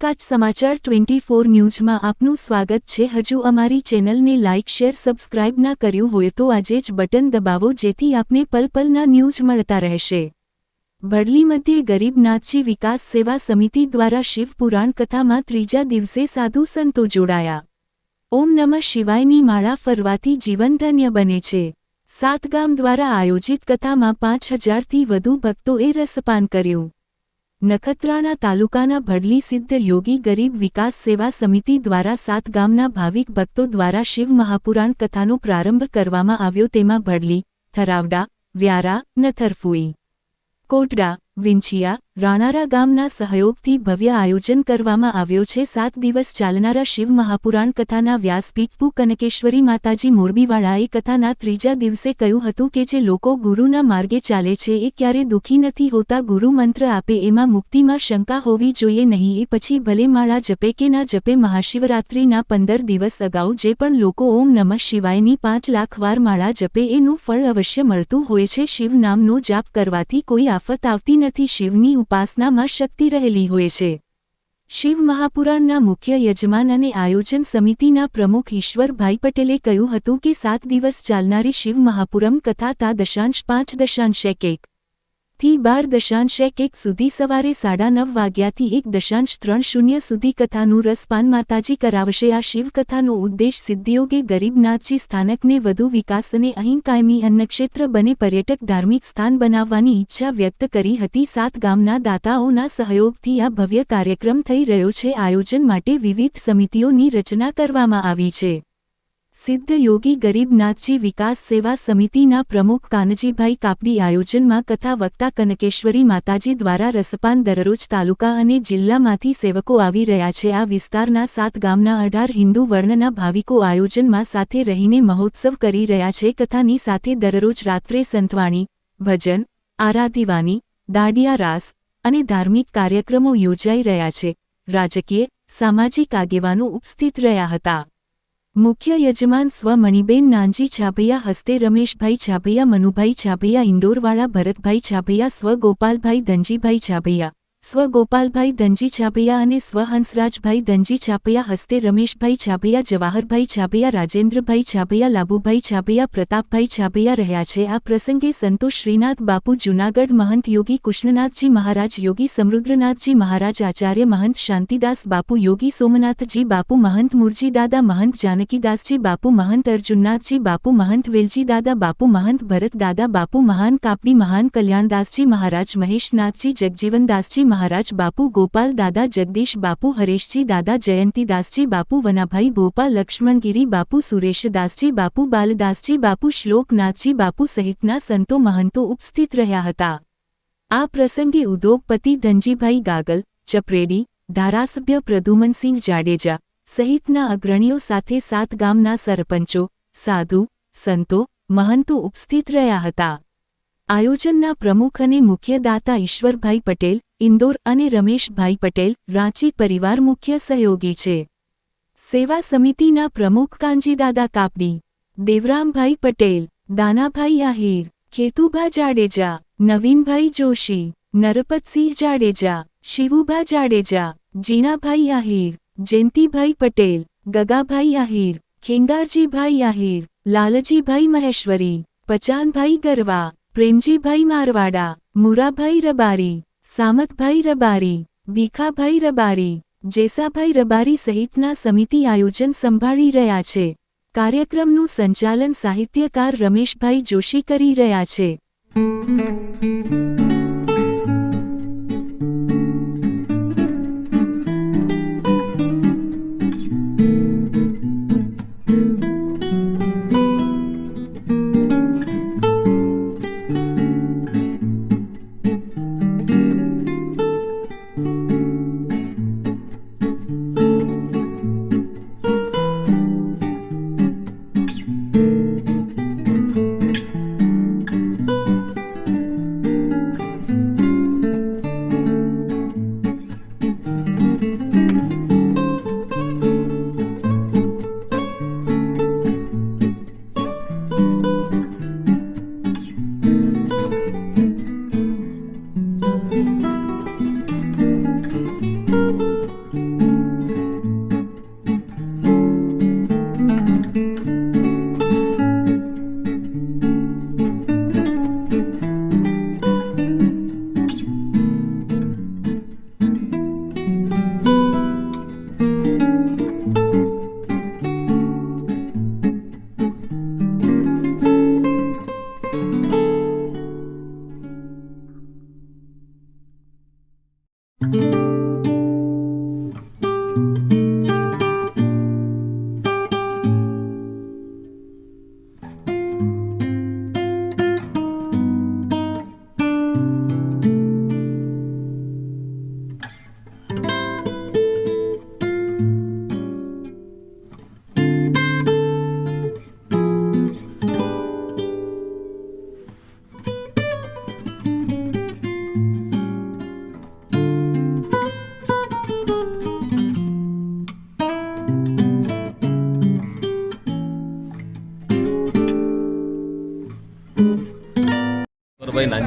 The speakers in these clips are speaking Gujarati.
કચ્છ સમાચાર ટ્વેન્ટી ફોર ન્યૂઝમાં આપનું સ્વાગત છે. હજુ અમારી ચેનલને લાઇક, શેર, સબસ્ક્રાઇબ ના કર્યું હોય તો આજે જ બટન દબાવો જેથી આપને પલપલના ન્યૂઝ મળતા રહેશે. ભડલી મધ્યે ગરીબનાથજી વિકાસ સેવા સમિતિ દ્વારા શિવ પુરાણ કથામાં ત્રીજા દિવસે સાધુ સંતો જોડાયા. ઓમ નમઃ શિવાયની માળા ફરવાથી જીવન ધન્ય બને છે. સાતગામ દ્વારા આયોજિત કથામાં પાંચ હજારથી વધુ ભક્તોએ રસપાન કર્યું. નખત્રાણા તાલુકાના ભડલી સિદ્ધ યોગી ગરીબ વિકાસ સેવા સમિતિ દ્વારા સાત ગામના ભાવિક ભક્તો દ્વારા શિવ મહાપુરાણ કથાનો પ્રારંભ કરવામાં આવ્યો. તેમાં ભડલી, થરાવડા, વ્યારા, નથરફુઈ, કોટડા, વિંછિયા રાણારા ગામના સહયોગથી ભવ્ય આયોજન કરવામાં આવ્યો છે. સાત દિવસ ચાલનારા શિવ મહાપુરાણ કથાના વ્યાસપીઠ પુ. કનકેશ્વરી માતાજી મોરબીવાળાએ કથાના ત્રીજા દિવસે કહ્યું હતું કે જે લોકો ગુરુના માર્ગે ચાલે છે એ ક્યારે દુઃખી નથી હોતા, ગુરુ મંત્ર આપે એમાં મુક્તિમાં શંકા હોવી જોઈએ નહીં. એ પછી ભલે માળા જપે કે ના જપે મહાશિવરાત્રિના પંદર દિવસ અગાઉ જે પણ લોકો ઓમ નમઃ શિવાયની પાંચ લાખ વાર માળા જપે એનું ફળ અવશ્ય મળતું હોય છે. શિવ નામનો જાપ કરવાથી કોઈ આફત આવતી નથી. શિવની ઉપાસનામાં શક્તિ રહેલી હોય છે. શિવ મહાપુરાણના મુખ્ય યજમાન અને આયોજન સમિતિના પ્રમુખ ઈશ્વરભાઈ પટેલે કહ્યું હતું કે સાત દિવસ ચાલનારી શિવ મહાપુરમ કથા તા દશાંશ પાંચ દશાંશ એક થી બાર દશાંશ એક એક સુધી સવારે સાડા નવ વાગ્યાથી એક દશાંશ ત્રણ શૂન્ય સુધી કથાનું રસપાન માતાજી કરાવશે. આ શિવકથાનો ઉદ્દેશ સિદ્ધિયોગે ગરીબનાથજી સ્થાનકને વધુ વિકાસ અને અહીં કાયમી અન્નક્ષેત્ર બને પર્યટક ધાર્મિક સ્થાન બનાવવાની ઈચ્છા વ્યક્ત કરી હતી. સાત ગામના દાતાઓના સહયોગથી આ ભવ્ય કાર્યક્રમ થઈ રહ્યો છે. આયોજન માટે વિવિધ સમિતિઓની રચના કરવામાં આવી છે. સિદ્ધ યોગી ગરીબનાથજી વિકાસ સેવા સમિતિના પ્રમુખ કાનજીભાઈ કાપડી આયોજનમાં કથા વક્તા કનકેશ્વરી માતાજી દ્વારા રસપાન દરરોજ તાલુકા અને જિલ્લામાંથી સેવકો આવી રહ્યા છે. આ વિસ્તારના સાત ગામના અઢાર હિન્દુ વર્ણના ભાવિકો આયોજનમાં સાથે રહીને મહોત્સવ કરી રહ્યા છે. કથાની સાથે દરરોજ રાત્રે સંતવાણી, ભજન, આરાધીવાની, દાડિયા રાસ અને ધાર્મિક કાર્યક્રમો યોજાઈ રહ્યા છે. રાજકીય, સામાજિક આગેવાનો ઉપસ્થિત રહ્યા હતા. મુખ્ય યજમાન સ્વ મણિબેન નાનજી છાભૈયા હસ્તે રમેશભાઈ છાભૈયા મનુભાઈ છાભૈયા ઇન્દોરવાળા ભરતભાઈ છાભૈયા સ્વ ગોપાલભાઈ ધનજીભાઈ છાભૈયા સ્વ ગોપાલભાઈ ધનજી છાભૈયા અને સ્વ હંસરાજભાઈ ધનજી છાપૈયા હસ્તે રમેશભાઈ છાભૈયા જવાહરભાઈ છાભિયા રાજેન્દ્રભાઈ છાભૈયા લાભુભાઈ છાભિયા પ્રતાપભાઈ છાભૈયા રહ્યા છે. આ પ્રસંગે સંતોષ શ્રીનાથ બાપુ, જૂનાગઢ મહંત યોગી કૃષ્ણનાથજી મહારાજ, યોગી સમૃદ્ધનાથજી મહારાજ, આચાર્ય મહંત શાંતિદાસ બાપુ, યોગી સોમનાથજી બાપુ, મહંત મુરજીદાદા, મહંત જાનકીદાસજી બાપુ, મહંત અર્જુનનાથજી બાપુ, મહંત વેલજી દાદા બાપુ, મહંત ભરત દાદા બાપુ, મહાન કાપડી મહાન કલ્યાણદાસજી મહારાજ, મહેશનાથજી જગજીવનદાસજી મહારાજ બાપુ ગોપાલ દાદા જગદીશ બાપુ હરેશજી દાદા જયંતીદાસજી બાપુ વનાભાઈ ભોપા લક્ષ્મણગીરી બાપુ સુરેશદાસજી બાપુ બાલદાસજી બાપુ શ્લોકનાથજી બાપુ સહિતના સંતો મહંતો ઉપસ્થિત રહ્યા હતા. આ પ્રસંગે ઉદ્યોગપતિ ધનજીભાઈ ગાગલ, ચપરેડી, ધારાસભ્ય પ્રદુમનસિંહ જાડેજા સહિતના અગ્રણીઓ સાથે સાત ગામના સરપંચો, સાધુ, સંતો, મહંતો ઉપસ્થિત રહ્યા હતા. આયોજનના પ્રમુખ અને મુખ્ય દાતા ઈશ્વરભાઈ પટેલ ઇન્દોર અને રમેશભાઈ પટેલ, રાંચી પરિવાર મુખ્ય સહયોગી છે. સેવા સમિતિના પ્રમુખ કાંજીદાદા કાપડી, દેવરામભાઈ પટેલ, દાનાભાઈ આહિર ખેતુભા જાડેજા, નવીનભાઈ જોશી, નરપતસિંહ જાડેજા, શિવુભા જાડેજા જીણાભાઈ આહિર, જયંતીભાઈ પટેલ, ગગાભાઈ આહિર, ખેંગારજીભાઈ આહિર, લાલજીભાઈ મહેશ્વરી, પચાનભાઈ ગરવા, પ્રેમજીભાઈ મારવાડા, મુરાભાઈ રબારી સામતભાઈ રબારી, ભીખાભાઈ રબારી, જેસાભાઈ રબારી સહિતના સમિતિ આયોજન સંભાળી રહ્યા છે. કાર્યક્રમનું સંચાલન સાહિત્યકાર રમેશભાઈ જોશી કરી રહ્યા છે.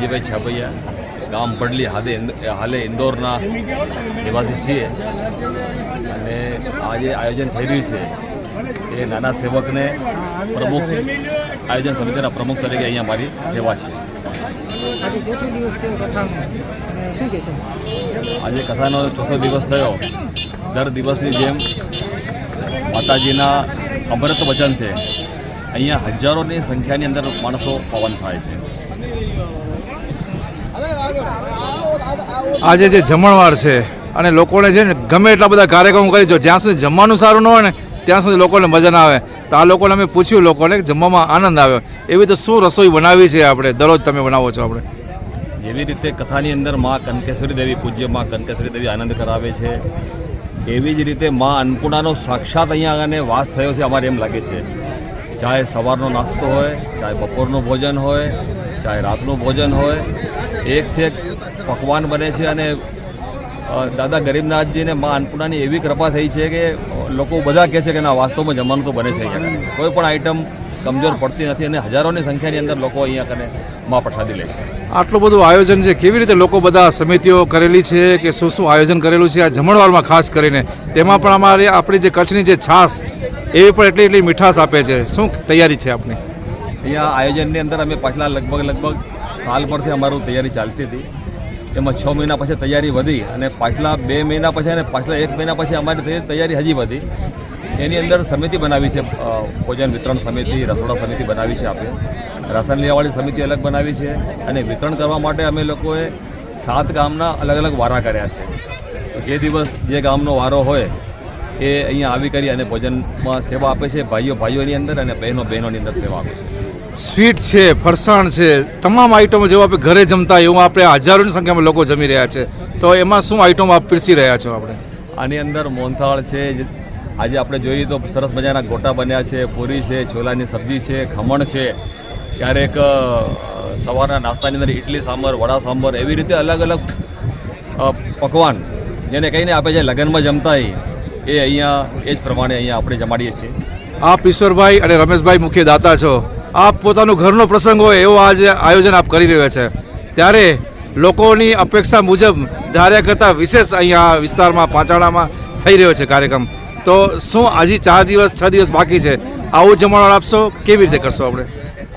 નાનજીભાઈ છાપૈયા ગામ પડલી હાદે હાલે ઇન્દોરના નિવાસી છીએ. અને આ જે આયોજન થઈ રહ્યું છે. એ નાના સેવકને પ્રમુખ આયોજન સમિતિના પ્રમુખ તરીકે અહીંયા મારી સેવા છે. આજે ચોથો દિવસ છે કથાનો. શું કહેશો આજે કથાનો ચોથો દિવસ થયો. દર દિવસની જેમ માતાજીના અમૃત વચનથી અહીંયા હજારોની સંખ્યાની અંદર માણસો પવન થાય છે. આજે જે જમણવાર છે અને લોકોને છે ને ગમે એટલા બધા કાર્યક્રમો કરી જો જ્યાં સુધી જમવાનું સારું ન હોય ને, ત્યાં સુધી લોકોને મજા ના આવે. તો આ લોકોને અમે પૂછ્યું લોકોને જમવામાં આનંદ આવ્યો. એવી તો શું રસોઈ બનાવી છે આપણે? દરરોજ તમે બનાવો છો આપણે. જેવી રીતે કથાની અંદર મા કનકેશ્વરી દેવી પૂજ્ય, મા કનકેશ્વરી દેવી આનંદ કરાવે છે, એવી જ રીતે મા અન્નપૂર્ણાનો સાક્ષાત અહીંયા આગળ વાસ થયો છે, અમારે એમ લાગે છે. ચાહે સવારનો નાસ્તો હોય, ચાહે બપોરનું ભોજન હોય, ચાહે રાતનું ભોજન હોય એકથી એક પકવાન બને છે અને દાદા ગરીબનાથજીને મા અન્નપૂર્ણાની એવી કૃપા થઈ છે કે, લોકો બધા કહે છે કે ના, વાસ્તવમાં જમવાનું તો બને છે કોઈ પણ આઈટમ કમજોર પડતી નથી અને હજારોની સંખ્યાની અંદર લોકો અહીંયા કને મા પ્રસાદી લે છે. આટલું બધું આયોજન છે કેવી રીતે લોકો બધા સમિતિઓ કરેલી છે કે શું શું આયોજન કરેલું છે આ જમણવારમાં ખાસ કરીને, તેમાં પણ અમારી આપણી જે કચ્છની જે છાશ એવી પણ એટલી એટલી મીઠાશ આપે છે. શું તૈયારી છે આપની? અહીંયા આયોજનની અંદર અમે પાછલા લગભગ લગભગ સાલ પરથી અમારું તૈયારી ચાલતી હતી. એમાં છ મહિના પછી તૈયારી વધી અને પાછલા બે મહિના પછી અને પાછલા એક મહિના પછી અમારી તૈયારી હજી વધી. એની અંદર સમિતિ બનાવી છે ભોજન વિતરણ સમિતિ, રસોડા સમિતિ બનાવી છે આપણે. રાશન લેવાવાળી સમિતિ અલગ બનાવી છે અને વિતરણ કરવા માટે અમે લોકોએ સાત ગામના અલગ અલગ વારા કર્યા છે. જે દિવસ જે ગામનો વારો હોય એ અહીંયા આવી કરી અને ભોજનમાં સેવા આપે છે ભાઈઓ ભાઈઓની અંદર અને બહેનો બહેનોની અંદર સેવા આપે છે. સ્વીટ છે ફરસાણ છે તમામ આઈટમો જેવું આપણે ઘરે જમતા એવું આપણે હજારોની સંખ્યામાં લોકો જમી રહ્યા છે. તો એમાં શું આઈટમ આપ પીરસી રહ્યા છો આપણે? આની અંદર મોહનથાળ છે આજે આપણે જોઈએ તો સરસ મજાના ગોટા બન્યા છે પૂરી છે છોલાની સબ્જી છે ખમણ છે ક્યારેક સવારના નાસ્તાની અંદર ઇડલી સાંભર વડા સાંભર એવી રીતે અલગ અલગ પકવાન જેને કહીને આપણે જે લગ્નમાં જમતા હોય. એ અહીંયા એ જ પ્રમાણે અહીંયા આપણે જમાડીએ છીએ. આપ ઈશ્વરભાઈ અને રમેશભાઈ મુખ્ય દાતા છો. આપ પોતાનું ઘરનો પ્રસંગ હોય એવો આજે આયોજન આપ કરી રહ્યા છે. ત્યારે લોકોની અપેક્ષા મુજબ ધાર્યા કરતાં વિશેષ અહીંયા વિસ્તારમાં પાંચાળામાં થઈ રહ્યો છે કાર્યક્રમ. તો શું હજી ચાર દિવસ, છ દિવસ બાકી છે? આવું જમણવાર આપશો કેવી રીતે કરશો આપણે?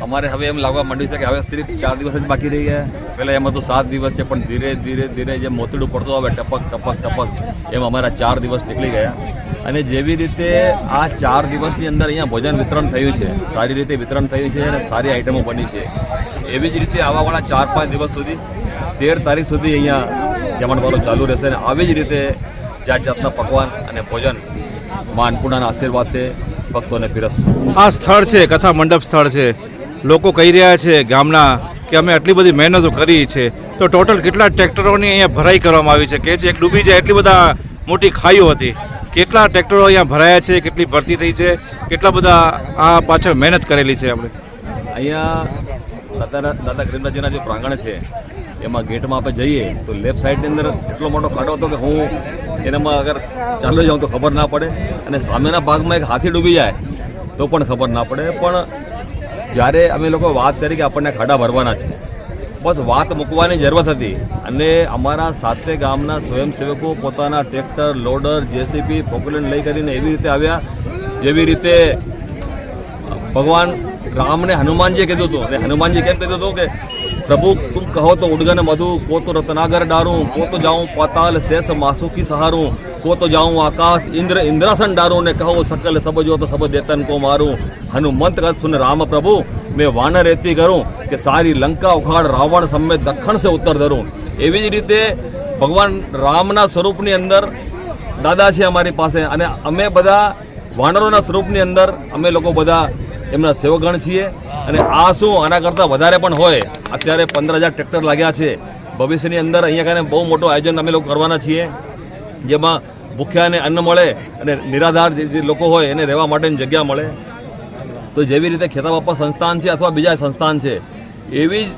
અમારે હવે એમ લાગવા માંડ્યું છે કે હવે સિર્ફ ચાર દિવસ જ બાકી રહી ગયા. પહેલાં એમાં તો સાત દિવસ છે, પણ ધીરે ધીરે ધીરે જેમ મોતડું પડતું આવે, ટપક ટપક ટપક, એમ અમારા ચાર દિવસ નીકળી ગયા. અને જેવી રીતે આ ચાર દિવસની અંદર અહીંયા ભોજન વિતરણ થયું છે, સારી રીતે વિતરણ થયું છે અને સારી આઈટમો બની છે. એવી જ રીતે આવાવાળા ચાર, પાંચ દિવસ સુધી, તેર તારીખ સુધી અહીંયા જમણવારો ચાલુ રહેશે અને આવી જ રીતે જાત જાતના પકવાન અને ભોજન મા અન્નપૂર્ણાના આશીર્વાદથી ભક્તોને પીરસશું. આ સ્થળ છે, કથા મંડપ સ્થળ છે. લોકો કહી રહ્યા છે ગામના કે અમે આટલી બધી મહેનતો કરી છે. તો ટોટલ કેટલા ટ્રેક્ટરોની અહીંયા ભરાઈ કરવામાં આવી છે? કે છે, એક ડૂબી જાય એટલી બધા મોટી ખાઈઓ હતી. કેટલા ટ્રેક્ટરો અહીંયા ભરાયા છે? કેટલી ભરતી થઈ છે? કેટલા બધા આ પાછળ મહેનત કરેલી છે આપણે? અહીંયા દાદા દાદા ગરીબનાથજીના જે પ્રાંગણ છે, એમાં ગેટમાં આપણે જઈએ તો લેફ્ટ સાઈડની અંદર એટલો મોટો ખાડો હતો કે હું એનામાં અગર ચાલુ જાઉં તો ખબર ના પડે અને સામેના ભાગમાં એક હાથી ડૂબી જાય તો પણ ખબર ના પડે. પણ જ્યારે અમે લોકો વાત કરી કે આપણને ખાડા ભરવાના છે, બસ વાત મૂકવાની જરૂરત હતી. અને અમારા સાતે ગામના સ્વયંસેવકો પોતાના ટ્રેક્ટર, લોડર, જેસીબી પોપ્યુલન લઈ કરીને એવી રીતે આવ્યા, જેવી રીતે ભગવાન રામને હનુમાનજીએ કીધું હતું. અને હનુમાનજી કેમ કીધું હતું કે પ્રભુ તું કહો તો ઉડગન મધુ, કો તો રત્નાગર ડારું, કો તો જાઉં પાતાલ શેષ માસુકી સહારું, કો તો જાઉં આકાશ ઇન્દ્ર ઇન્દ્રાસન ડારું ને કહો સકલ સબ જો તો સબ દેતન કો મારું. હનુમંત કદ સુન રામ પ્રભુ, મેં વાનર રેતી કરું કે સારી લંકા ઉખાડ રાવણ સમય દક્ષિણ સે ઉત્તર ધરું. એવી જ રીતે ભગવાન રામના સ્વરૂપની અંદર દાદા છે અમારી પાસે અને અમે બધા વાનરોના સ્વરૂપની અંદર અમે લોકો બધા એમના સેવગણ છીએ અને આ શું, આના કરતાં વધારે પણ હોય. અત્યારે પંદર હજાર ટ્રેક્ટર લાગ્યા છે. ભવિષ્યની અંદર અહીંયા કારણે બહુ મોટું આયોજન અમે લોકો કરવાના છીએ. જેમાં ભૂખ્યાને અન્ન મળે અને નિરાધાર જે લોકો હોય એને રહેવા માટેની જગ્યા મળે. તો જેવી રીતે ખેતા બાપા સંસ્થાન છે અથવા બીજા સંસ્થાન છે, એવી જ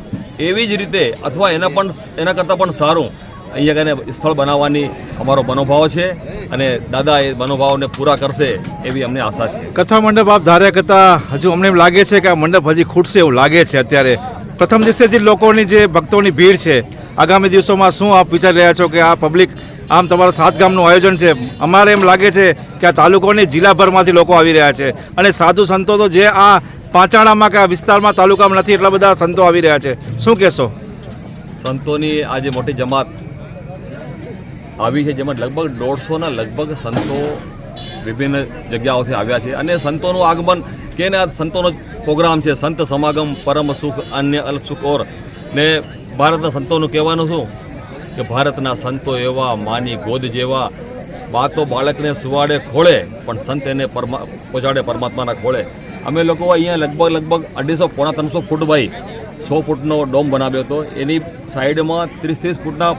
એવી જ રીતે અથવા એના પણ એના કરતાં પણ સારું. અહીંયા કને સ્થળ બનાવવાની અમારો મનોભાવ છે અને દાદા એ મનોભાવને પૂરા કરશે એવી અમને આશા છે. કથા મંડપ આપ ધાર્યા કરતાં હજુ અમને એમ લાગે છે કે આ મંડપ હજી ખૂટશે એવું લાગે છે અત્યારે. પ્રથમ દિવસેથી લોકોની જે ભક્તોની ભીડ છે આગામી દિવસોમાં શું આપ વિચારી રહ્યા છો કે આ પબ્લિક આમ તમારા સાત ગામનું આયોજન છે? અમારે એમ લાગે છે કે આ તાલુકોની જિલ્લાભરમાંથી લોકો આવી રહ્યા છે અને સાધુ સંતો તો જે આ પાંચાણામાં કે આ વિસ્તારમાં તાલુકામાં નથી એટલા બધા સંતો આવી રહ્યા છે. શું કહેશો? સંતોની આજે મોટી જમાત આવી છે, જેમાં લગભગ દોઢસોના લગભગ સંતો વિભિન્ન જગ્યાઓથી આવ્યા છે. અને સંતોનું આગમન કે આ સંતોનો પ્રોગ્રામ છે, સંત સમાગમ, પરમ સુખ, અન્ય અલ્પ સુખ ઓર. ને ભારતના સંતોનું કહેવાનું શું? કે ભારતના સંતો એવા માની ગોદ જેવા. બા બાળકને સુવાડે ખોળે, પણ સંત એને પરમા પહોંચાડે પરમાત્માના ખોળે. અમે લોકો અહીંયા લગભગ લગભગ અઢીસો પોણા ત્રણસો ફૂટ ભાઈ, સો ફૂટનો ડોમ બનાવ્યો હતો. એની સાઈડમાં ત્રીસ ત્રીસ ફૂટના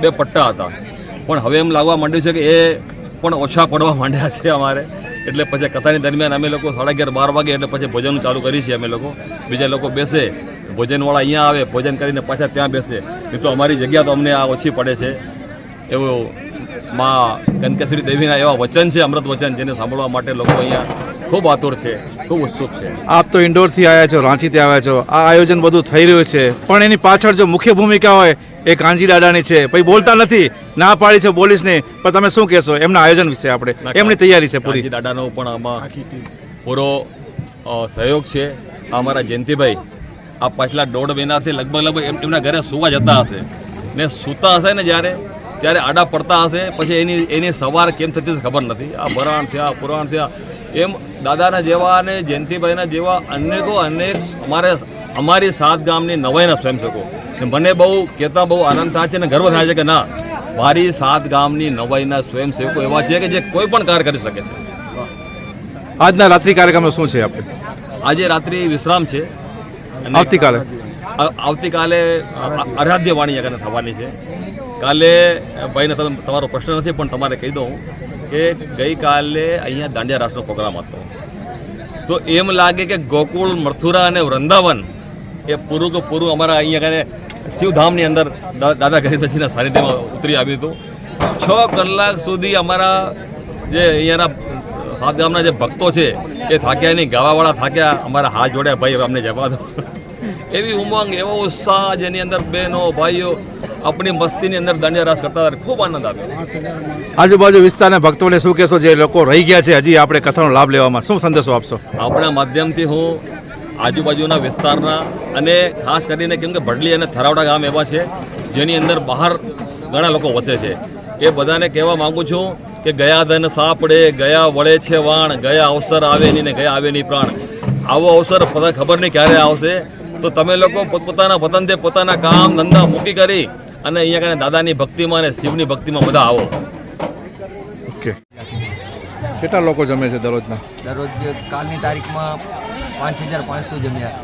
બે પટ્ટા હતા. પણ હવે એમ લાગવા માંડ્યું છે કે એ પણ ઓછા પડવા માંડ્યા છે અમારે. એટલે પછી કથાની દરમિયાન અમે લોકો સાડા અગિયાર, બાર વાગે એટલે પછી ભોજન ચાલુ કરી છીએ અમે લોકો. બીજા લોકો બેસે, ભોજનવાળા અહીંયા આવે, ભોજન કરીને પાછા ત્યાં બેસે. એ તો અમારી જગ્યા તો અમને આ ઓછી પડે છે. એવું માં કનકેશ્વરી દેવીના એવા વચન છે, અમૃત વચન, જેને સાંભળવા માટે લોકો અહીંયા ખૂબ આતુર છે, ખૂબ ઉત્સુક છે. આપ તો ઇન્ડોરથી આવ્યા છો, રાંચીથી આવ્યા છો. આ આયોજન બધું થઈ રહ્યું છે. પણ એની પાછળ જો મુખ્ય ભૂમિકા હોય, એ કાંજી દાદાની છે. પછી બોલતા નથી. ના પાડી છે પોલીસને પણ તમે શું કહેશો? એમના આયોજન વિશે આપણે. એમની તૈયારી છે પૂરી. દાદાનો પણ આમાં પૂરો સહયોગ છે. આ અમારા જયંતિભાઈ આ પાછલા દોઢ મહિનાથી લગભગ લગભગ એમ- એમના ઘરે સુવા જતા હશે. ને સૂતા હશે ને જ્યારે ત્યારે આડા પડતા હશે પછી એની એની સવાર કેમ થતી ખબર નથી. આ ભરાણ થયા પુરાણ થયા. એમ દાદાના જેવા અને જયંતિભાઈના જેવા અનેકો અનેક અમારે અમારી સાત ગામની નવાઈના સ્વયંસેવકો. મને બહુ કહેતા બહુ આનંદ થાય છે અને ગર્વ થાય છે કે ના મારી સાત ગામની નવાઈના સ્વયંસેવકો એવા છે કે જે કોઈ પણ કાર્ય કરી શકે છે. આજના રાત્રિ કાર્યક્રમમાં શું છે આપણે આજે રાત્રિ વિશ્રામ છે. આવતીકાલે? આવતીકાલે આરાધ્ય વાણી આગળ થવાની છે. કાલે ભાઈને તમે તમારો પ્રશ્ન નથી પણ તમારે કહી દઉં કે ગઈકાલે અહીંયા દાંડિયા રાસનો પ્રોગ્રામ હતો. તો એમ લાગે કે ગોકુળ મથુરા અને વૃંદાવન એ પૂરું કે પૂરું અમારા અહીંયા શિવધામની અંદર દાદા ગરીબજીના સાનિધ્યમાં ઉતરી આવ્યું હતું. છ કલાક સુધી અમારા જે અહીંયાના સાત ગામના જે ભક્તો છે એ થાક્યા નહીં. ગાવાવાળા થાક્યા. અમારા હાથ જોડ્યા. ભાઈ અમને જવા દો. એવી ઉમંગ એવો ઉત્સાહ જેની અંદર બહેનો ભાઈઓ આપણી મસ્તીની અંદર દાંડિયા રાસ કરતા ખૂબ આનંદ આવ્યો. આજુબાજુ વિસ્તારના ભક્તોને શું કહેશો? જે લોકો રહી ગયા છે હજી આપણે કથાનો લાભ લેવામાં શું સંદેશો આપશો? આપણા માધ્યમથી હું આજુબાજુના વિસ્તારના અને ખાસ કરીને કેમ કે ભડલી અને થરાવડા ગામ એવા છે જેની અંદર બહાર ઘણા લોકો વસે છે. એ બધાને કહેવા માગું છું કે ગયા ધન સાપડે ગયા વળે છે વાણ ગયા અવસર આવે નહીં ને ગયા આવે નહીં પ્રાણ. આવો અવસર ખબર નહીં ક્યારે આવશે. તો તમે લોકો પોતપોતાના વતનથી પોતાના કામ ધંધા મૂકી કરી અને અહીંયા કને દાદાની ભક્તિમાં અને શિવની ભક્તિમાં બધા આવો. ઓકે. કેટલા લોકો જમે છે દરરોજના? દરરોજ કાલની તારીખમાં પાંચ હજાર પાંચસો જમ્યા.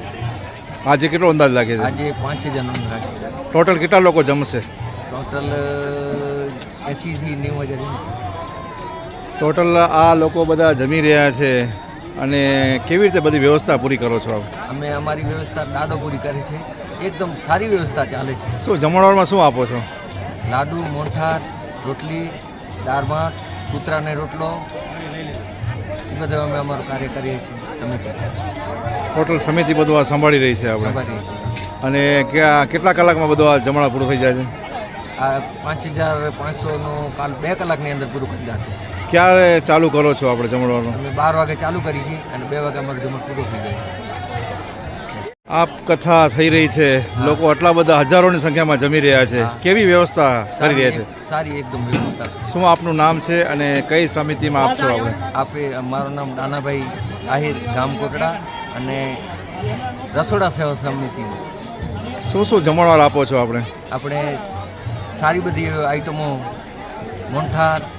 આજે કેટલો અંદાજ લાગે છે? આજે પાંચ હજાર ટોટલ કેટલા લોકો જમશે? ટોટલ એંસીથી નેવું હજાર જમશે. ટોટલ આ લોકો બધા જમી રહ્યા છે અને કેવી રીતે બધી વ્યવસ્થા પૂરી કરો છો અમે અમારી વ્યવસ્થા દાડો પૂરી કરે છે. એકદમ સારી વ્યવસ્થા ચાલે છે. શું જમણવારમાં શું આપો છો? લાડુ મોઠાર રોટલી દાળ ભાત કૂતરાને રોટલો. એ બધું અમે અમારું કાર્ય કરીએ છીએ. સમિતિ. ટોટલ સમિતિ બધું આ સંભાળી રહી છે આપણે. અને ક્યાં કેટલા કલાકમાં બધું આ જમણા પૂરું થઈ જાય છે? આ પાંચ હજાર પાંચસોનું કાલ બે કલાકની અંદર પૂરું કરી જશે ક્યારે ચાલુ કરો છો આપણે જમણવાનું? અમે બાર વાગે ચાલુ કરી છીએ અને બે વાગે અમારું જમણ પૂરું થઈ જાય છે. આપ કથા થઈ રહી છે. લોકો આટલા બધા હજારોની સંખ્યામાં જમી રહ્યા છે. કેવી વ્યવસ્થા કરી રહ્યા છે? સારી એકદમ વ્યવસ્થા. શું આપનું નામ છે અને કઈ સમિતિમાં આપ છો આપણે? આપે મારું નામ દાનાભાઈ આહિર ગામ કોટડા અને રસોડા સેવા સમિતિ શું શું જમણવાર આપો છો આપણે? આપણે સારી બધી આઈટમો મોંઠાર